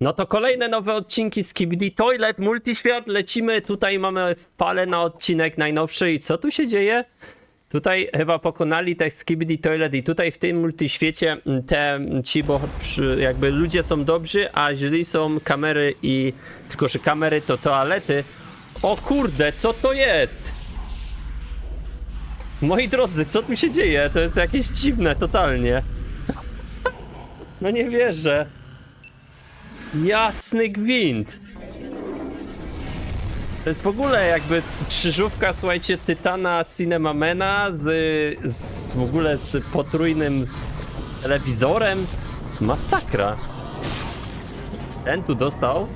No to kolejne nowe odcinki z Toilet, Multiświat, lecimy, tutaj mamy falę na odcinek najnowszy i co tu się dzieje? Tutaj chyba pokonali te Skibidi Toilet i tutaj w tym multiświecie te ci, bo jakby ludzie są dobrzy, a źli są kamery i tylko, że kamery to toalety. O kurde, co to jest? Moi drodzy, co tu się dzieje? To jest jakieś dziwne totalnie. No nie wierzę. Jasny gwint. To jest w ogóle jakby krzyżówka, słuchajcie, Tytana Cinemamena z, z w ogóle z potrójnym telewizorem. Masakra. Ten tu dostał.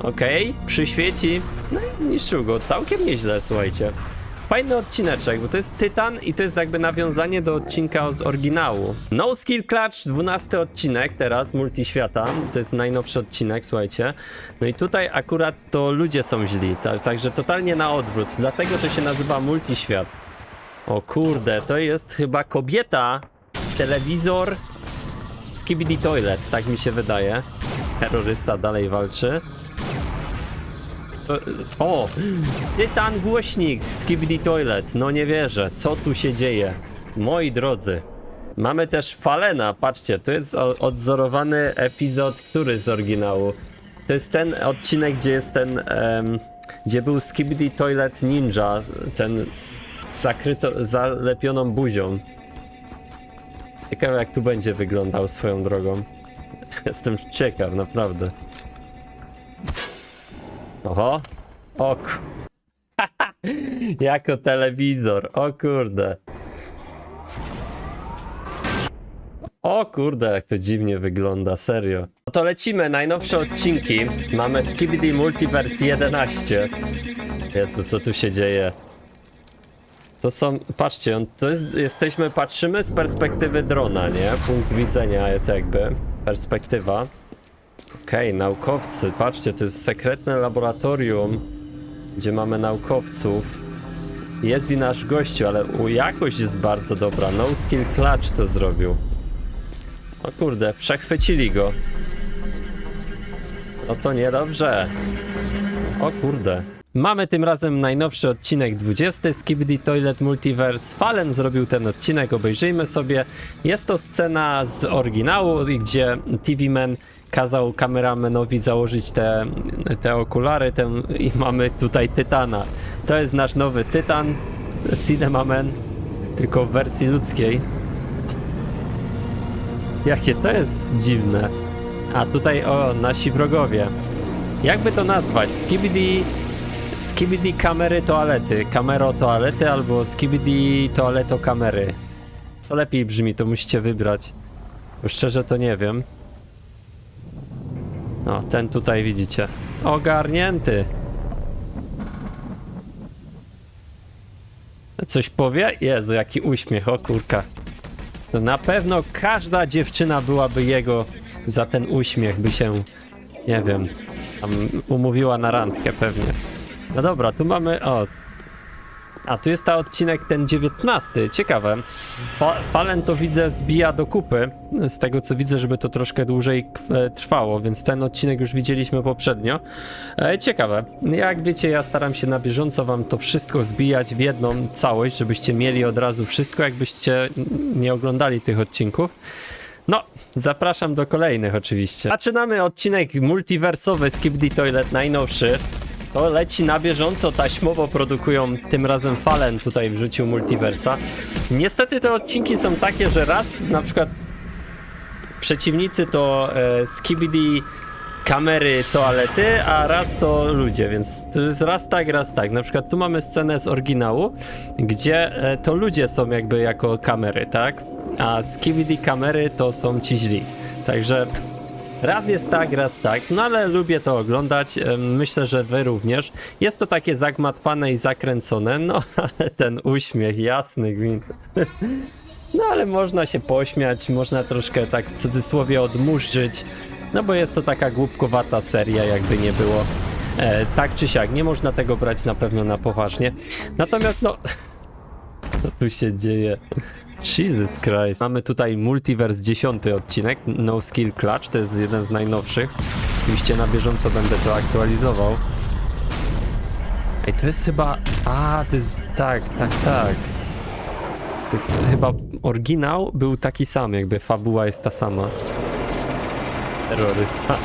Okej, przyświeci. No i zniszczył go. Całkiem nieźle, słuchajcie. Fajny odcineczek, bo to jest Tytan i to jest jakby nawiązanie do odcinka z oryginału. No Skill Clutch, 12 odcinek teraz, Multiświata. To jest najnowszy odcinek, słuchajcie. No i tutaj akurat to ludzie są źli, ta, także totalnie na odwrót. Dlatego to się nazywa Multiświat. O kurde, to jest chyba kobieta, telewizor, Skibidi Toilet, tak mi się wydaje. Terrorysta dalej walczy. Kto... O! Tytan głośnik Skibidi Toilet. No nie wierzę, co tu się dzieje? Moi drodzy. Mamy też Falena, patrzcie, to jest odzorowany epizod, który z oryginału? To jest ten odcinek, gdzie jest ten, em, gdzie był Skibidi Toilet Ninja, ten zakryto, zalepioną buzią. Ciekawe jak tu będzie wyglądał swoją drogą. Jestem ciekaw, naprawdę. Oho. O jako telewizor, o kurde. O kurde, jak to dziwnie wygląda, serio. No to lecimy, najnowsze odcinki. Mamy Skibidi Multiverse 11. Jezu, co tu się dzieje? To są, patrzcie, to jest, jesteśmy, patrzymy z perspektywy drona, nie? Punkt widzenia jest jakby, perspektywa. Okej, naukowcy, patrzcie, to jest sekretne laboratorium, gdzie mamy naukowców. Jest i nasz gościu, ale jakość jest bardzo dobra. No Skill Clutch to zrobił. O kurde, przechwycili go. No to niedobrze. O kurde. Mamy tym razem najnowszy odcinek 20 z Skibidi Toilet Multiverse. Fallen zrobił ten odcinek, obejrzyjmy sobie. Jest to scena z oryginału, gdzie TV Man kazał kameramanowi założyć te, te okulary ten, i mamy tutaj Tytana. To jest nasz nowy Tytan, Cinemaman, tylko w wersji ludzkiej. Jakie to jest dziwne. A tutaj, o, nasi wrogowie. Jakby to nazwać? Skibidi... Skibidi kamery toalety. Kamero toalety albo skibidi toaleto kamery. Co lepiej brzmi, to musicie wybrać. Bo szczerze to nie wiem. No, ten tutaj widzicie. Ogarnięty. Coś powie? Jezu, jaki uśmiech, o kurka. To na pewno każda dziewczyna byłaby jego za ten uśmiech, by się, nie wiem, umówiła na randkę pewnie. No dobra, tu mamy, o. A tu jest ta odcinek ten 19, ciekawe. Fa Falen to widzę zbija do kupy, z tego co widzę, żeby to troszkę dłużej kw- trwało, więc ten odcinek już widzieliśmy poprzednio. E, ciekawe. Jak wiecie, ja staram się na bieżąco wam to wszystko zbijać w jedną całość, żebyście mieli od razu wszystko, jakbyście nie oglądali tych odcinków. No, zapraszam do kolejnych oczywiście. Zaczynamy odcinek multiwersowy z Skibidi Toilet najnowszy. To leci na bieżąco, taśmowo produkują tym razem Fallen tutaj wrzucił multiversa. Niestety te odcinki są takie, że raz na przykład przeciwnicy to e, Skibidi kamery toalety, a raz to ludzie, więc to jest raz tak, raz tak. Na przykład tu mamy scenę z oryginału, gdzie e, to ludzie są jakby jako kamery, tak? A Skibidi kamery to są ci źli. Także raz jest tak, raz tak, no ale lubię to oglądać, myślę, że wy również. Jest to takie zagmatwane i zakręcone, no ale ten uśmiech, jasny gwint. No ale można się pośmiać, można troszkę tak w cudzysłowie odmurzyć, no bo jest to taka głupkowata seria, jakby nie było. E, tak czy siak, nie można tego brać na pewno na poważnie. Natomiast no... Co tu się dzieje? Jesus Christ. Mamy tutaj Multiverse 10 odcinek, No Skill Clutch, to jest jeden z najnowszych. Oczywiście na bieżąco będę to aktualizował. Ej, to jest chyba... A, to jest... Tak, tak, tak. To jest chyba... Oryginał był taki sam, jakby fabuła jest ta sama. Terrorysta.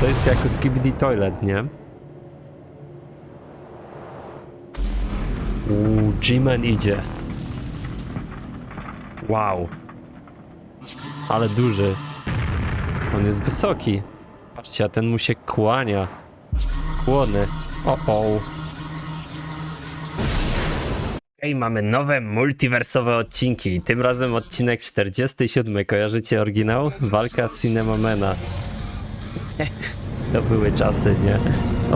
To jest jako Skibidi Toilet, nie? Uuu, G-Man idzie. Wow. Ale duży. On jest wysoki. Patrzcie, a ten mu się kłania. Kłony. O, o. Ej, mamy nowe multiwersowe odcinki. Tym razem odcinek 47. Kojarzycie oryginał? Walka z Cinemamena. To były czasy, nie?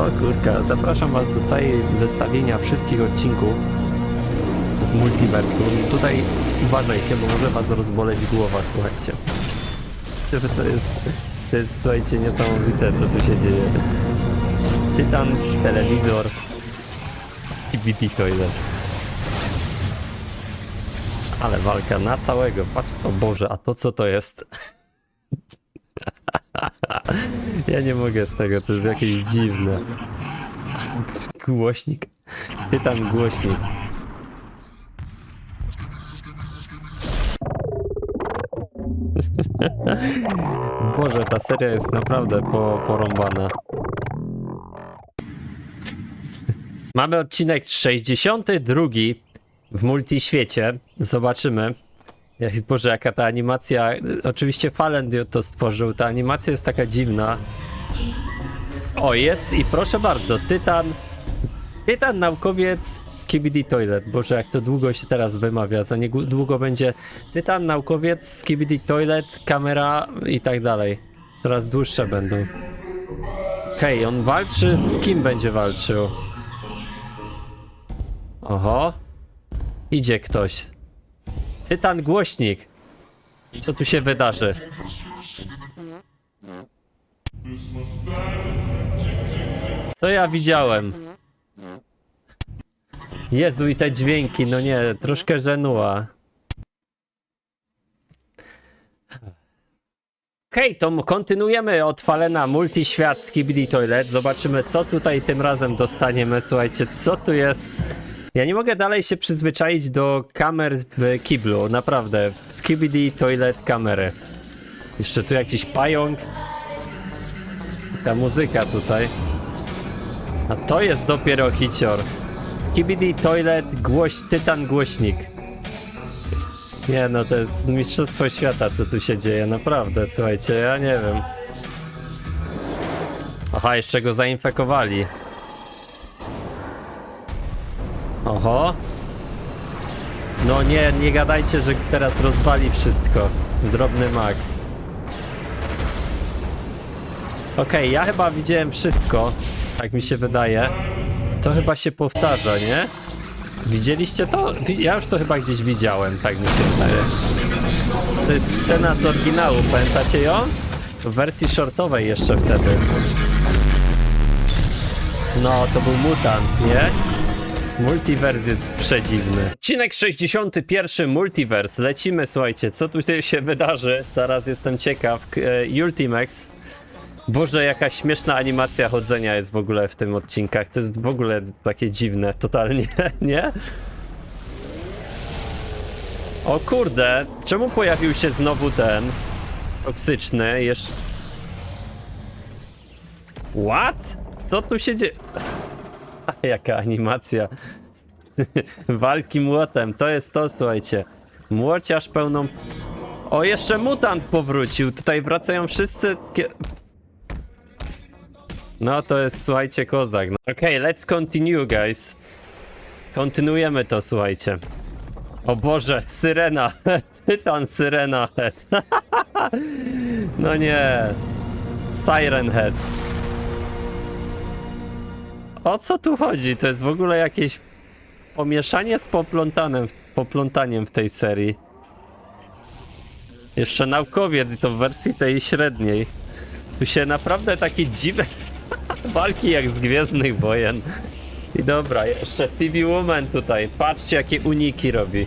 O kurka, zapraszam was do całej zestawienia wszystkich odcinków z multiversum. Tutaj uważajcie, bo może was rozboleć głowa, słuchajcie. To jest, to jest, słuchajcie, niesamowite, co tu się dzieje. Tytan, telewizor i BT Toilet. Ale walka na całego. Patrz, o Boże, a to co to jest? Ja nie mogę z tego, to jest jakieś dziwne. Głośnik. Tytan głośnik. Boże, ta seria jest naprawdę po, porąbana. Mamy odcinek 62 w multiświecie. Zobaczymy. Boże, jaka ta animacja. Oczywiście Fallen to stworzył. Ta animacja jest taka dziwna. O, jest i proszę bardzo, Tytan. Tytan naukowiec z KBD Toilet. Boże, jak to długo się teraz wymawia. Za niedługo będzie Tytan naukowiec z Toilet, kamera i tak dalej. Coraz dłuższe będą. Okej, on walczy z kim będzie walczył? Oho. Idzie ktoś. Tytan głośnik. Co tu się wydarzy? Co ja widziałem? Jezu i te dźwięki, no nie, troszkę żenua. Okej, to kontynuujemy od Falena Multiświat z Toilet. Zobaczymy, co tutaj tym razem dostaniemy. Słuchajcie, co tu jest? Ja nie mogę dalej się przyzwyczaić do kamer w kiblu, naprawdę. Skibidi Toilet kamery. Jeszcze tu jakiś pająk. Ta muzyka tutaj. A to jest dopiero hicior. Skibidi Toilet głoś, Tytan głośnik. Nie no, to jest mistrzostwo świata, co tu się dzieje, naprawdę, słuchajcie, ja nie wiem. Aha, jeszcze go zainfekowali. Oho. No nie, nie gadajcie, że teraz rozwali wszystko. Drobny mag. Okej, ja chyba widziałem wszystko, tak mi się wydaje. To chyba się powtarza, nie? Widzieliście to? Ja już to chyba gdzieś widziałem, tak mi się wydaje. To jest scena z oryginału, pamiętacie ją? W wersji shortowej jeszcze wtedy. No, to był mutant, nie? Multiverse jest przedziwny. Odcinek 61 Multiverse. Lecimy, słuchajcie, co tu się wydarzy? Zaraz jestem ciekaw. E, Ultimax. Boże, jaka śmieszna animacja chodzenia jest w ogóle w tym odcinkach. To jest w ogóle takie dziwne, totalnie, nie? O kurde, czemu pojawił się znowu ten toksyczny? Jeszcze. What? Co tu się dzieje? Jaka animacja walki młotem. To jest to, słuchajcie. Młociarz pełną. O, jeszcze mutant powrócił. Tutaj wracają wszyscy. No to jest, słuchajcie, kozak. No. Okej, let's continue, guys. Kontynuujemy to, słuchajcie. O Boże, syrena. Tytan syrena head. no nie. Siren head. O co tu chodzi? To jest w ogóle jakieś pomieszanie z poplątanem, poplątaniem w tej serii. Jeszcze naukowiec i to w wersji tej średniej. Tu się naprawdę takie dziwne walki jak z Gwiezdnych Wojen. I dobra, jeszcze TV Woman tutaj. Patrzcie jakie uniki robi.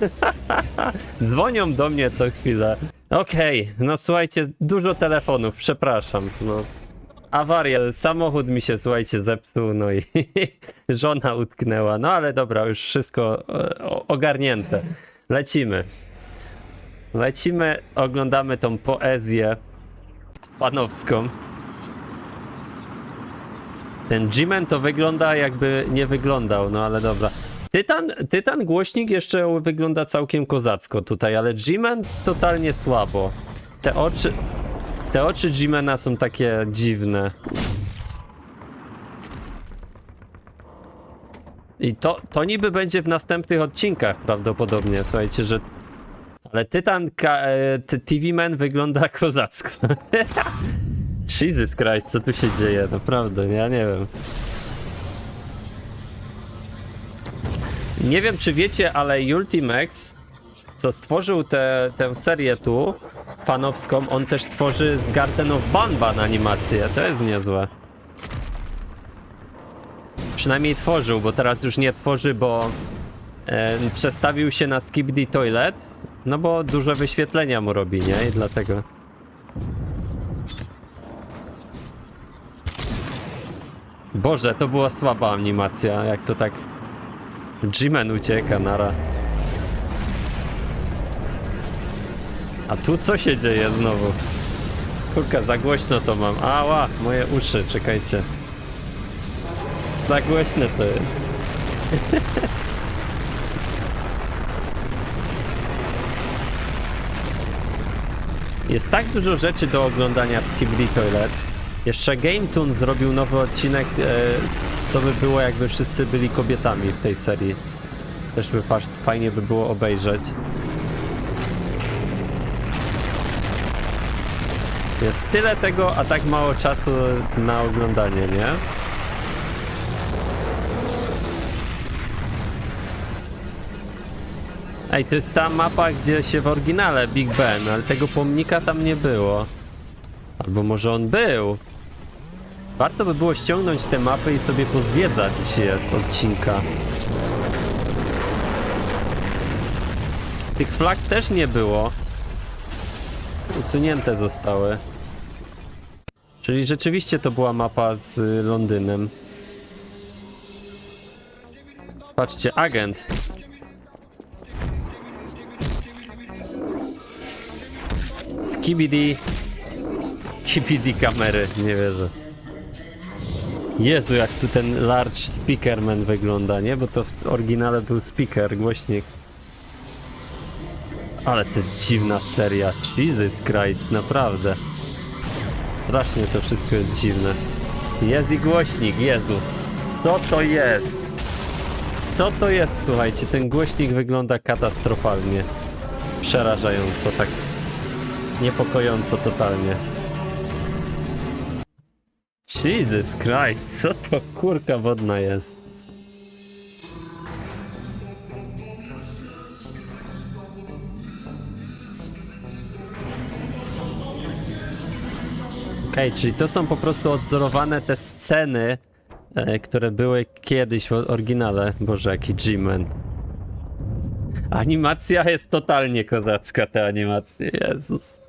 Dzwonią do mnie co chwilę. Okej, no słuchajcie, dużo telefonów, przepraszam. No. Awaria, samochód mi się, słuchajcie, zepsuł, no i żona utknęła. No ale dobra, już wszystko e, ogarnięte. Lecimy. Lecimy, oglądamy tą poezję panowską. Ten G-Man to wygląda jakby nie wyglądał, no ale dobra. Tytan, Tytan głośnik jeszcze wygląda całkiem kozacko tutaj, ale G-Man totalnie słabo. Te oczy, te oczy G-Mana są takie dziwne. I to, to niby będzie w następnych odcinkach prawdopodobnie, słuchajcie, że... Ale Tytan e, TV Man wygląda kozacko. Jesus Christ, co tu się dzieje? Naprawdę, ja nie wiem. Nie wiem, czy wiecie, ale Ultimax, co stworzył tę tę serię tu, fanowską, on też tworzy z Garden of Banban animację. To jest niezłe. Przynajmniej tworzył, bo teraz już nie tworzy, bo e, przestawił się na Skibidi Toilet, no bo duże wyświetlenia mu robi, nie? I dlatego. Boże, to była słaba animacja, jak to tak... G-Man ucieka, nara. A tu co się dzieje znowu? Kurka, za głośno to mam. Ała, moje uszy, czekajcie. Za głośne to jest. Jest tak dużo rzeczy do oglądania w Skibidi Toilet. Jeszcze Game Toon zrobił nowy odcinek, e, z- co by było jakby wszyscy byli kobietami w tej serii. Też by fa- fajnie by było obejrzeć. Jest tyle tego, a tak mało czasu na oglądanie, nie? Ej, to jest ta mapa, gdzie się w oryginale Big Ben, ale tego pomnika tam nie było. Albo może on był. Warto by było ściągnąć tę mapę i sobie pozwiedzać je z odcinka. Tych flag też nie było. Usunięte zostały. Czyli rzeczywiście to była mapa z Londynem. Patrzcie, agent. Skibidi. Skibidi kamery, nie wierzę. Jezu, jak tu ten large speakerman wygląda, nie? Bo to w oryginale był speaker, głośnik. Ale to jest dziwna seria. Jesus Christ, naprawdę. Strasznie to wszystko jest dziwne. Jest i głośnik, Jezus. Co to jest? Co to jest, słuchajcie? Ten głośnik wygląda katastrofalnie. Przerażająco, tak niepokojąco totalnie. Jesus Christ, co to kurka wodna jest? Okej, czyli to są po prostu odzorowane te sceny, e, które były kiedyś w oryginale. Boże, jaki G-Man. Animacja jest totalnie kozacka, te animacje, Jezus.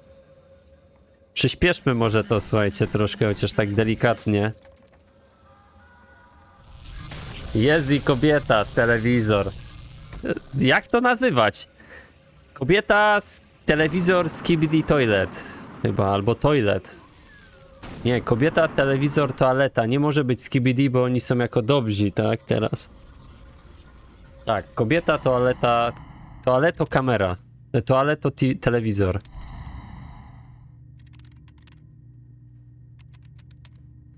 Przyspieszmy może to, słuchajcie, troszkę, chociaż tak delikatnie. Jest i kobieta, telewizor. Jak to nazywać? Kobieta, z telewizor, skibidi toilet. Chyba, albo toilet. Nie, kobieta, telewizor, toaleta. Nie może być skibidi, bo oni są jako dobrzy, tak, teraz. Tak, kobieta, toaleta, toaleto, kamera. Toaleto, telewizor.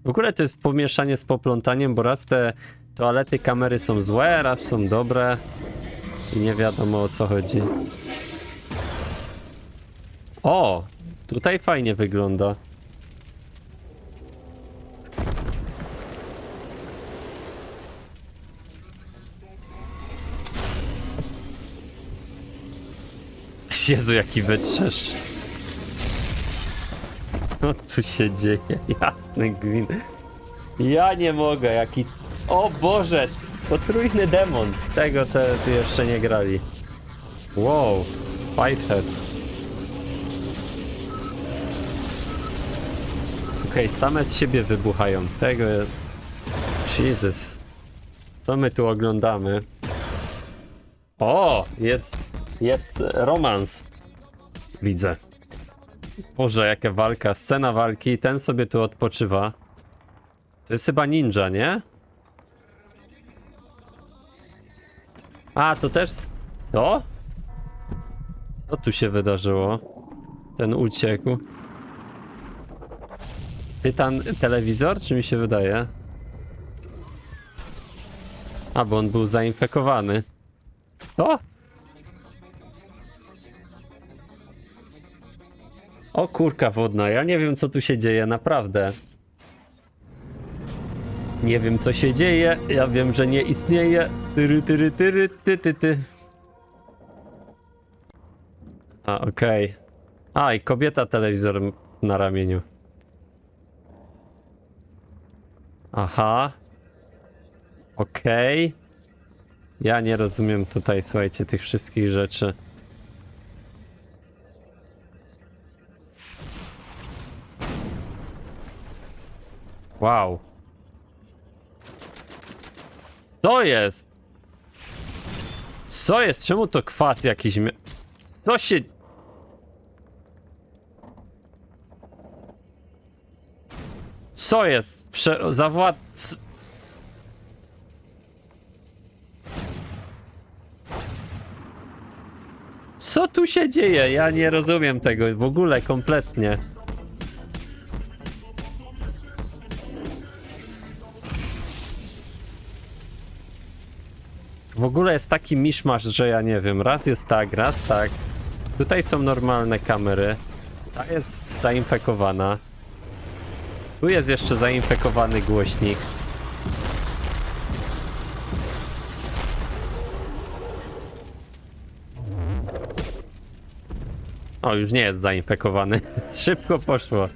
W ogóle to jest pomieszanie z poplątaniem, bo raz te toalety, kamery są złe, raz są dobre i nie wiadomo o co chodzi. O! Tutaj fajnie wygląda. Jezu, jaki wytrzesz. Co tu się dzieje? Jasny gwin. Ja nie mogę, jaki... O Boże! Potrójny demon! Tego te jeszcze nie grali. Wow! Fighthead. Okej, okay, same z siebie wybuchają. Tego... Jesus. Co my tu oglądamy? O! Jest... Jest romans. Widzę. Boże, jaka walka. Scena walki. Ten sobie tu odpoczywa. To jest chyba ninja, nie? A, to też... Co? Co tu się wydarzyło? Ten uciekł. Tytan telewizor, czy mi się wydaje? A, bo on był zainfekowany. Co? O kurka wodna, ja nie wiem co tu się dzieje, naprawdę. Nie wiem co się dzieje, ja wiem, że nie istnieje. Tyry, tyry, tyry, ty, ty, ty. A, okej. A, i kobieta telewizor na ramieniu. Aha. Okej. Ja nie rozumiem tutaj, słuchajcie, tych wszystkich rzeczy. Wow. Co jest? Co jest? Czemu to kwas jakiś mia... Co się... Co jest? Prze... Zawład... Co tu się dzieje? Ja nie rozumiem tego w ogóle kompletnie. Ogóle jest taki miszmasz, że ja nie wiem. Raz jest tak, raz tak. Tutaj są normalne kamery. Ta jest zainfekowana. Tu jest jeszcze zainfekowany głośnik. O, już nie jest zainfekowany. Szybko poszło.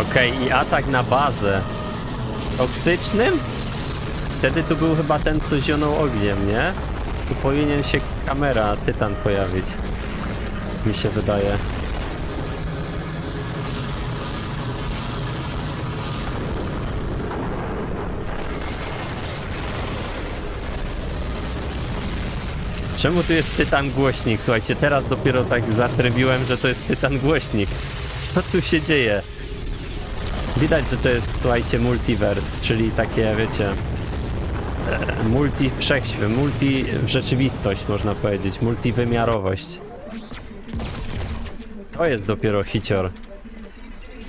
Okej, i atak na bazę. Toksycznym? Wtedy tu był chyba ten, co zionął ogniem, nie? Tu powinien się kamera Tytan pojawić. Mi się wydaje. Czemu tu jest Tytan głośnik? Słuchajcie, teraz dopiero tak zatrybiłem, że to jest Tytan głośnik. Co tu się dzieje? Widać, że to jest, słuchajcie, multiverse, czyli takie, wiecie, e, multi wszechświat, multi rzeczywistość, można powiedzieć, multiwymiarowość. To jest dopiero hicior.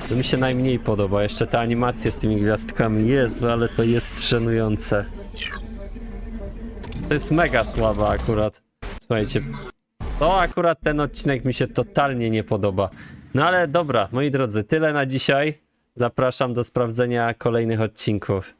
To mi się najmniej podoba, jeszcze te animacje z tymi gwiazdkami, Jezu, ale to jest szanujące. To jest mega słaba akurat. Słuchajcie, to akurat ten odcinek mi się totalnie nie podoba. No ale dobra, moi drodzy, tyle na dzisiaj. Zapraszam do sprawdzenia kolejnych odcinków.